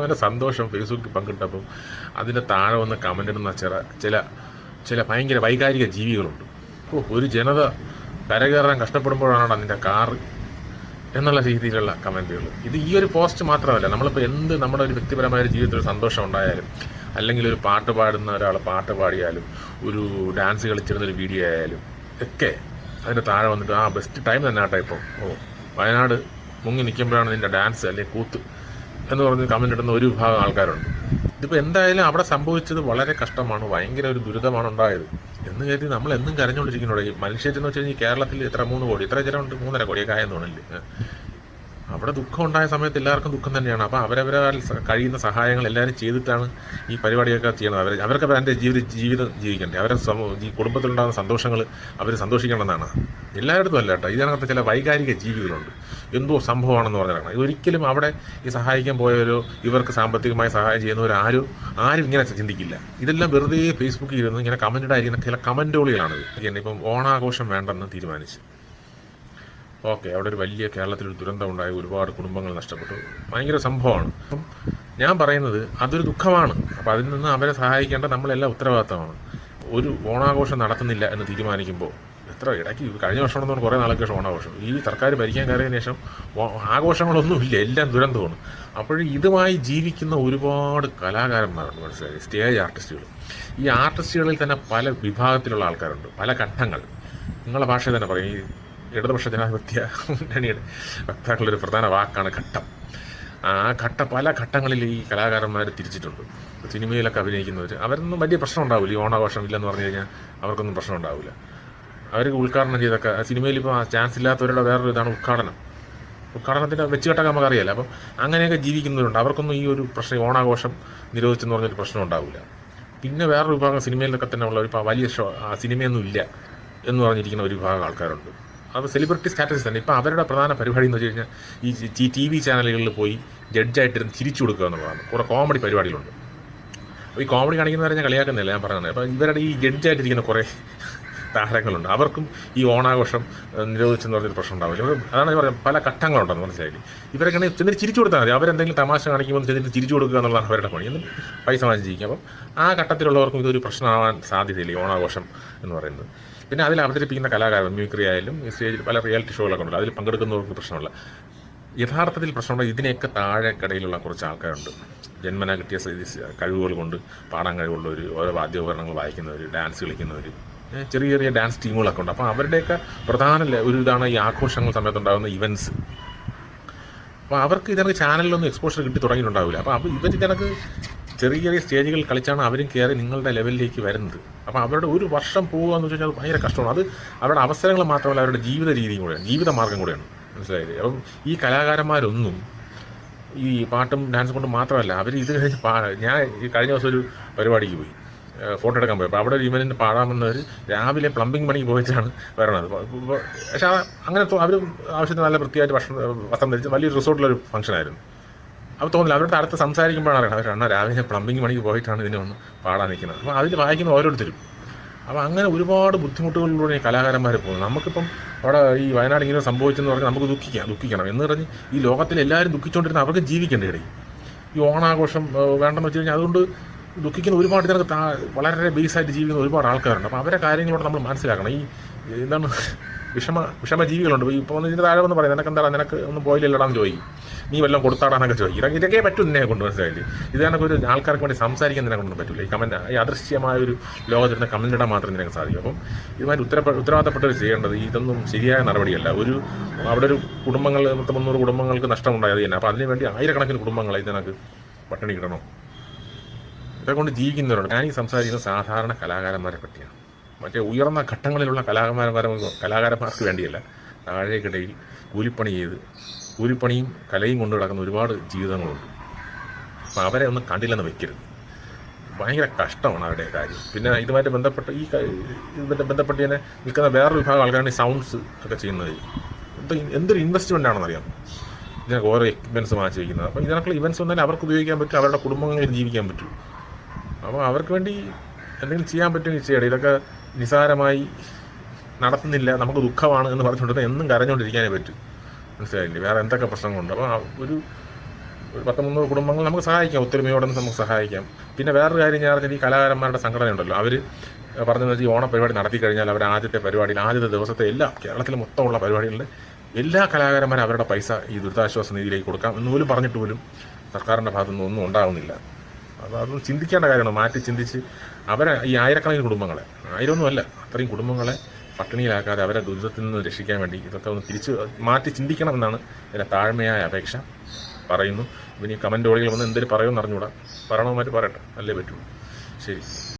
അവന്റെ സന്തോഷം ഫേസ്ബുക്കിൽ പങ്കിട്ടപ്പം അതിന്റെ താഴെ വന്ന് കമന്റ് ഇടുന്ന ചില ചില ചില ഭയങ്കര വൈകാരിക ജീവികളുണ്ട്. ഓ ഒരു ജനത കരകയറാൻ കഷ്ടപ്പെടുമ്പോഴാണ് അതിന്റെ കാർ എന്നുള്ള രീതിയിലുള്ള കമന്റുകൾ ഇത് ഈ ഒരു പോസ്റ്റ് മാത്രമല്ല നമ്മളിപ്പോൾ എന്ത് നമ്മുടെ ഒരു വ്യക്തിപരമായ ജീവിതത്തിൽ സന്തോഷം ഉണ്ടായാലും അല്ലെങ്കിൽ ഒരു പാട്ട് പാടുന്ന ഒരാൾ പാട്ട് പാടിയാലും ഒരു ഡാൻസ് കളിച്ചിരുന്ന ഒരു വീഡിയോ ആയാലും ഒക്കെ അതിന്റെ താഴെ വന്നിട്ട് ആ ബെസ്റ്റ് ടൈം തന്നെ ആട്ടെ ഇപ്പോൾ ഓ വയനാട് മുങ്ങി നിൽക്കുമ്പോഴാണ് നിന്റെ ഡാൻസ് അല്ലെങ്കിൽ കൂത്ത്. എന്ന് പറഞ്ഞ് കമന്റ് ഇടുന്ന ഒരു വിഭാഗം ആൾക്കാരുണ്ട്. ഇതിപ്പോൾ എന്തായാലും അവിടെ സംഭവിച്ചത് വളരെ കഷ്ടമാണ് ഭയങ്കര ഒരു ദുരിതമാണ് ഉണ്ടായത്. എന്ന് കരുതി നമ്മൾ എന്നും കരഞ്ഞുകൊണ്ടിരിക്കുന്നുണ്ട്. ഈ മനുഷ്യരെന്ന് വെച്ച് കഴിഞ്ഞാൽ കേരളത്തിൽ എത്ര മൂന്ന് കോടി എത്ര ജനമുണ്ട് മൂന്നര കോടിയൊക്കെ ആയെന്ന് തോന്നില്ലേ അവിടെ ദുഃഖം ഉണ്ടായ സമയത്ത് എല്ലാവർക്കും ദുഃഖം തന്നെയാണ്. അപ്പോൾ അവരവരാൽ കഴിയുന്ന സഹായങ്ങൾ എല്ലാവരും ചെയ്തിട്ടാണ് ഈ പരിപാടിയൊക്കെ ചെയ്യണത് അവർ അവർക്ക് അവരുടെ ജീവിത ജീവിതം ജീവിക്കണ്ടേ? അവരെ ഈ കുടുംബത്തിലുണ്ടാകുന്ന സന്തോഷങ്ങൾ അവർ സന്തോഷിക്കണമെന്നാണ്. എല്ലായിടത്തും അല്ല കേട്ടോ. ഇതിനകത്ത് ചില വൈകാരിക ജീവികളുണ്ട്. എന്തോ സംഭവമാണെന്ന് പറഞ്ഞാൽ ഒരിക്കലും അവിടെ ഈ സഹായിക്കാൻ പോയവരോ ഇവർക്ക് സാമ്പത്തികമായി സഹായം ചെയ്യുന്നവരോ ആരും ആരും ഇങ്ങനെ ചിന്തിക്കില്ല. ഇതെല്ലാം വെറുതെ ഫേസ്ബുക്കിൽ ഇരുന്ന് ഇങ്ങനെ കമന്റഡ് ആയിരിക്കുന്ന ചില കമന്റോളികളാണിത് ഇപ്പം ഓണാഘോഷം വേണ്ടെന്ന് തീരുമാനിച്ചു. ഓക്കെ അവിടെ ഒരു വലിയ കേരളത്തിലൊരു ദുരന്തം ഉണ്ടായി ഒരുപാട് കുടുംബങ്ങൾ നഷ്ടപ്പെട്ടു. ഭയങ്കര സംഭവമാണ്. അപ്പം ഞാൻ പറയുന്നത് അതൊരു ദുഃഖമാണ്. അപ്പം അതിൽ നിന്ന് അവരെ സഹായിക്കേണ്ട നമ്മളെല്ലാം ഉത്തരവാദിത്തമാണ്. ഒരു ഓണാഘോഷം നടത്തുന്നില്ല എന്ന് തീരുമാനിക്കുമ്പോൾ എത്ര ഇടയ്ക്ക് കഴിഞ്ഞ വർഷം ഉണ്ടെന്ന് കുറേ നാളൊക്കെ ശേഷം ഓണാഘോഷം. ഈ സർക്കാർ ഭരിക്കാൻ കയറിയതിനു ശേഷം ആഘോഷങ്ങളൊന്നുമില്ല എല്ലാം ദുരന്തമാണ്. അപ്പോൾ ഇതുമായി ജീവിക്കുന്ന ഒരുപാട് കലാകാരന്മാരുണ്ട് മനസ്സിലായി? സ്റ്റേജ് ആർട്ടിസ്റ്റുകൾ. ഈ ആർട്ടിസ്റ്റുകളിൽ തന്നെ പല വിഭാഗത്തിലുള്ള ആൾക്കാരുണ്ട് പല ഘട്ടങ്ങൾ. നിങ്ങളുടെ ഭാഷയിൽ തന്നെ പറയും ഈ ഇടതുപക്ഷ ജനാധിപത്യ മുന്നണിയുടെ വക്താക്കളുടെ ഒരു പ്രധാന വാക്കാണ് ഘട്ടം. ആ ഘട്ട പല ഘട്ടങ്ങളിൽ ഈ കലാകാരന്മാർ തിരിച്ചിട്ടുണ്ട്. സിനിമയിലൊക്കെ അഭിനയിക്കുന്നവർ അവരൊന്നും വലിയ പ്രശ്നം ഉണ്ടാവില്ല ഈ ഓണാഘോഷം ഇല്ലെന്ന് പറഞ്ഞു കഴിഞ്ഞാൽ അവർക്കൊന്നും പ്രശ്നം ഉണ്ടാവില്ല അവർ ഉദ്ഘാടനം ചെയ്തൊക്കെ സിനിമയിൽ ഇപ്പോൾ ചാൻസ് ഇല്ലാത്തവരുടെ വേറൊരു ഇതാണ് ഉദ്ഘാടനം. ഉദ്ഘാടനത്തിന്റെ വെച്ചുകെട്ടൊക്കെ നമുക്കറിയാലോ അപ്പം അങ്ങനെയൊക്കെ ജീവിക്കുന്നവരുണ്ട്. അവർക്കൊന്നും ഈ ഒരു പ്രശ്നം ഓണാഘോഷം നിരോധിച്ചെന്ന് പറഞ്ഞൊരു പ്രശ്നം ഉണ്ടാവില്ല പിന്നെ വേറൊരു വിഭാഗം സിനിമയിലൊക്കെ തന്നെ ഉള്ള ഇപ്പോൾ വലിയ ഷോ സിനിമയൊന്നും ഇല്ല എന്ന് പറഞ്ഞിരിക്കുന്ന ഒരു വിഭാഗം ആൾക്കാരുണ്ട്. അത് സെലിബ്രിറ്റി സ്റ്റാറ്റസ് തന്നെ. ഇപ്പോൾ അവരുടെ പ്രധാന പരിപാടി എന്ന് വെച്ച് കഴിഞ്ഞാൽ ഈ ടി വി ചാനലുകളിൽ പോയി ജഡ്ജായിട്ടിരുന്ന് തിരിച്ചു കൊടുക്കുക എന്നുള്ളതാണ് കുറേ കോമഡി പരിപാടികളുണ്ട്. അപ്പോൾ ഈ കോമഡി കാണിക്കുന്നവരെ ഞാൻ കളിയാക്കുന്നില്ല ഞാൻ പറഞ്ഞത് അപ്പോൾ ഇവരുടെ ഈ ജഡ്ജായിട്ടിരിക്കുന്ന കുറേ താരങ്ങളുണ്ട്. അവർക്കും ഈ ഓണാഘോഷം നിരോധിച്ചെന്ന് പറഞ്ഞൊരു പ്രശ്നം ഉണ്ടാവില്ല. അതാണ് ഞാൻ പറയുന്നത് പല ഘട്ടങ്ങളുണ്ടെന്ന് മനസ്സിലായി ഇവരെങ്ങനെ ചെന്നിട്ട് ചിരിച്ചു കൊടുത്താൽ മതി. അവരെന്തെങ്കിലും തമാശ കാണിക്കുമ്പോൾ ചെന്നിട്ട് തിരിച്ചു കൊടുക്കുക എന്നുള്ളതാണ് അവരുടെ പണി. എന്നും പൈസ വാങ്ങിച്ചിരിക്കും അപ്പം ആ ഘട്ടത്തിലുള്ളവർക്കും ഇതൊരു പ്രശ്നമാവാൻ സാധ്യതയില്ല ഈ ഓണാഘോഷം എന്ന് പറയുന്നത്. പിന്നെ അതിൽ അവതരിപ്പിക്കുന്ന കലാകാരൻ മ്യൂക്രി ആയാലും സ്റ്റേജിൽ പല റിയാലിറ്റി ഷോകളൊക്കെ ഉണ്ട്. അതിൽ പങ്കെടുക്കുന്നവർക്ക് പ്രശ്നമില്ല. യഥാർത്ഥത്തിൽ പ്രശ്നമുള്ള ഇതിനെയൊക്കെ താഴെ കടയിലുള്ള കുറച്ച് ആൾക്കാരുണ്ട്. ജന്മന കിട്ടിയ കഴിവുകൾ കൊണ്ട് പാടാൻ കഴിവുള്ളവർ ഓരോ വാദ്യോപകരണങ്ങൾ വായിക്കുന്നവർ ഡാൻസ് കളിക്കുന്നവർ ചെറിയ ചെറിയ ഡാൻസ് ടീമുകളൊക്കെ ഉണ്ട്. അപ്പോൾ അവരുടെയൊക്കെ പ്രധാന ഒരു ഇതാണ് ഈ ആഘോഷങ്ങൾ സമയത്തുണ്ടാകുന്ന ഇവന്റ്സ് അപ്പോൾ അവർക്ക് ഇതിനൊക്കെ ചാനലിലൊന്നും എക്സ്പോഷർ കിട്ടി തുടങ്ങിയിട്ടുണ്ടാവില്ല. അപ്പോൾ ഇവർ ഇതിനൊക്കെ ചെറിയ ചെറിയ സ്റ്റേജുകൾ കളിച്ചാണ് അവരും കയറി നിങ്ങളുടെ ലെവലിലേക്ക് വരുന്നത്. അപ്പോൾ അവരുടെ ഒരു വർഷം പോകുക എന്ന് വെച്ചാൽ ഭയങ്കര കഷ്ടമാണ്. അത് അവരുടെ അവസരങ്ങൾ മാത്രമല്ല അവരുടെ ജീവിത രീതിയും കൂടെയാണ് ജീവിത മാർഗം കൂടെയാണ്. മനസ്സിലായില്ലേ? അപ്പം ഈ കലാകാരന്മാരൊന്നും ഈ പാട്ടും ഡാൻസും കൊണ്ട് മാത്രമല്ല അവർ ഇത് കഴിഞ്ഞ് പാ ഞാൻ ഈ കഴിഞ്ഞ ദിവസം ഒരു പരിപാടിക്ക് പോയി ഫോട്ടോ എടുക്കാൻ പോയി. അപ്പോൾ അവിടെ ഒരു ഇവനിന് പാടാമെന്നവർ രാവിലെ പ്ലംബിംഗ് പണിക്ക് പോയിട്ടാണ് വരണത്. പക്ഷേ അങ്ങനെ അവർ ആവശ്യത്തിന് നല്ല വൃത്തിയായിട്ട് ഭക്ഷണം വസ്ത്രം ധരിച്ച് വലിയൊരു റിസോർട്ടിലൊരു ഫംഗ്ഷനായിരുന്നു. അപ്പോൾ തോന്നില്ല അവരുടെ അടുത്ത് സംസാരിക്കുമ്പോഴാണ് അറിയണം അവർ രാവിലെ പ്ലംബിങ് പണിക്ക് പോയിട്ടാണ് ഇതിനെ ഒന്ന് പാടാൻ നിൽക്കുന്നത്. അപ്പോൾ അതിൽ വായിക്കുന്ന ഓരോരുത്തരും. അപ്പോൾ അങ്ങനെ ഒരുപാട് ബുദ്ധിമുട്ടുകളിലൂടെ ഈ കലാകാരന്മാർ പോകുന്നത് നമുക്കിപ്പം അവിടെ ഈ വയനാട് ഇങ്ങനെ സംഭവിച്ചെന്ന് പറഞ്ഞാൽ നമുക്ക് ദുഃഖിക്കാം ദുഃഖിക്കണം. എന്ന് പറഞ്ഞ് ഈ ലോകത്തിൽ എല്ലാവരും ദുഃഖിച്ചുകൊണ്ടിരുന്ന അവർക്ക് ജീവിക്കേണ്ടി ഇടയിൽ ഈ ഓണാഘോഷം വേണ്ടെന്ന് വെച്ച് കഴിഞ്ഞാൽ അതുകൊണ്ട് ദുഃഖിക്കുന്ന ഒരുപാട് ഇതിനകത്ത് വളരെ ബേസായിട്ട് ജീവിക്കുന്ന ഒരുപാട് ആൾക്കാരുണ്ട്. അപ്പോൾ അവരെ കാര്യങ്ങളോട് നമ്മൾ മനസ്സിലാക്കണം. ഈ എന്താണ് വിഷമ വിഷമ ജീവികളുണ്ട് ഇപ്പോൾ ഇതിന്റെ താഴെ വന്ന് പറയും നിനക്ക് എന്താ നിനക്ക് ഒന്നും പോയില്ലല്ലോടാന്ന് ചോദിക്കും. നീ വല്ലതും കൊടുത്താടാന്നൊക്കെ ചോദിക്കും. ഇതൊക്കെ ഇതൊക്കെ പറ്റും എന്നെ കൊണ്ട് മനസ്സിലായില്ലേ? ഇത് കണക്ക് ഒരു ആൾക്കാർക്ക് വേണ്ടി സംസാരിക്കാൻ നിന്നെ ഒന്നും പറ്റില്ല ഈ കമന്റ് ഈ അദൃശ്യമായ ഒരു ലോകത്തിന്റെ കമന്റ് ഇടാൻ മാത്രമേ നിനക്ക് സാധിക്കും. അപ്പം ഇതുമായി ഉത്തര ഉത്തരവാദിത്തപ്പെട്ടവർ ചെയ്യേണ്ടത് ഇതൊന്നും ശരിയായ നടപടിയല്ല. ഒരു അവിടെ ഒരു കുടുംബങ്ങൾ പത്ത് മുന്നൂറ് കുടുംബങ്ങൾക്ക് നഷ്ടമുണ്ടായത് തന്നെ. അപ്പോൾ അതിനുവേണ്ടി ആയിരക്കണക്കിന് കുടുംബങ്ങളെ ഇതിനകത്ത് പട്ടിണി കിട്ടണം ഇതൊക്കെ കൊണ്ട് ജീവിക്കുന്നവരുണ്ട് ഞാൻ ഈ സംസാരിക്കുന്നത് സാധാരണ കലാകാരന്മാരെ പറ്റിയാണ്. മറ്റേ ഉയർന്ന ഘട്ടങ്ങളിലുള്ള കലാകാരന്മാരെ കലാകാരന്മാർക്ക് വേണ്ടിയല്ല. താഴേക്കിടയിൽ കൂലിപ്പണി ചെയ്ത് കൂലിപ്പണിയും കലയും കൊണ്ട് കിടക്കുന്ന ഒരുപാട് ജീവിതങ്ങളുണ്ട്. അപ്പം അവരെ ഒന്നും കണ്ടില്ലെന്ന് വെക്കരുത്. ഭയങ്കര കഷ്ടമാണ് അവരുടെ കാര്യം. പിന്നെ ഇതുമായിട്ട് ബന്ധപ്പെട്ട് ഈ ഇതുമായിട്ട് ബന്ധപ്പെട്ട് തന്നെ നിൽക്കുന്ന വേറൊരു വിഭാഗം ആൾക്കാരാണ് ഈ സൗണ്ട്സ് ഒക്കെ ചെയ്യുന്നത്. എന്ത് എന്തൊരു ഇൻവെസ്റ്റ്മെന്റ് ആണെന്ന് അറിയാം. ഇതിനൊക്കെ ഓരോ എക്യുപ്മെന്റ്സ് വാങ്ങിച്ച് വയ്ക്കുന്നത് അപ്പോൾ ഇതിനൊക്കെ ഇവൻസ് വന്നാലും അവർക്ക് ഉപയോഗിക്കാൻ പറ്റും അവരുടെ കുടുംബങ്ങളിൽ ജീവിക്കാൻ പറ്റും. അപ്പോൾ അവർക്ക് വേണ്ടി എന്തെങ്കിലും ചെയ്യാൻ പറ്റുമെങ്കിൽ ചെയ്യണം ഇതൊക്കെ നിസാരമായി നടത്തുന്നില്ല നമുക്ക് ദുഃഖമാണ് എന്ന് പറഞ്ഞുകൊണ്ടിരുന്ന എന്നും കരഞ്ഞുകൊണ്ടിരിക്കാനേ പറ്റും. മനസ്സിലായില്ലേ? വേറെ എന്തൊക്കെ പ്രശ്നങ്ങളുണ്ട്? അപ്പോൾ ഒരു ഒരു പത്ത് മുന്നൂറ് കുടുംബങ്ങൾ നമുക്ക് സഹായിക്കാം ഒത്തൊരുമയോടെ നമുക്ക് സഹായിക്കാം. പിന്നെ വേറൊരു കാര്യം ഞാൻ പറഞ്ഞാൽ ഈ കലാകാരന്മാരുടെ സംഘടന ഉണ്ടല്ലോ അവർ പറഞ്ഞതെന്ന് വെച്ചാൽ ഈ ഓണപരിപാടി നടത്തി കഴിഞ്ഞാൽ അവർ ആദ്യത്തെ പരിപാടിയിൽ ആദ്യത്തെ ദിവസത്തെ എല്ലാ കേരളത്തിൽ മൊത്തമുള്ള പരിപാടികളിൽ എല്ലാ കലാകാരന്മാരും അവരുടെ പൈസ ഈ ദുരിതാശ്വാസ നിധിയിലേക്ക് കൊടുക്കാം എന്ന് പോലും പറഞ്ഞിട്ട് പോലും സർക്കാരിന്റെ ഭാഗത്തുനിന്ന് ഒന്നും ഉണ്ടാകുന്നില്ല അതൊന്നും ചിന്തിക്കേണ്ട കാര്യമാണ്. മാറ്റി ചിന്തിച്ച് അവരെ ഈ ആയിരക്കണക്കിന് കുടുംബങ്ങളെ ആയിരമൊന്നുമല്ല അത്രയും കുടുംബങ്ങളെ പട്ടിണിയിലാക്കാതെ അവരെ ദുരിതത്തിൽ നിന്ന് രക്ഷിക്കാൻ വേണ്ടി ഇതൊക്കെ ഒന്ന് തിരിച്ച് മാറ്റി ചിന്തിക്കണമെന്നാണ് എന്റെ താഴ്മയായ അപേക്ഷ പറയുന്നു. ഇനി കമന്റ് ഓടികൾ വന്ന് എന്തെങ്കിലും പറയുമെന്ന് അറിഞ്ഞുകൂടാ. പറയണമെന്നായിട്ട് പറയട്ടെ. അല്ലേ പറ്റുള്ളൂ ശരി.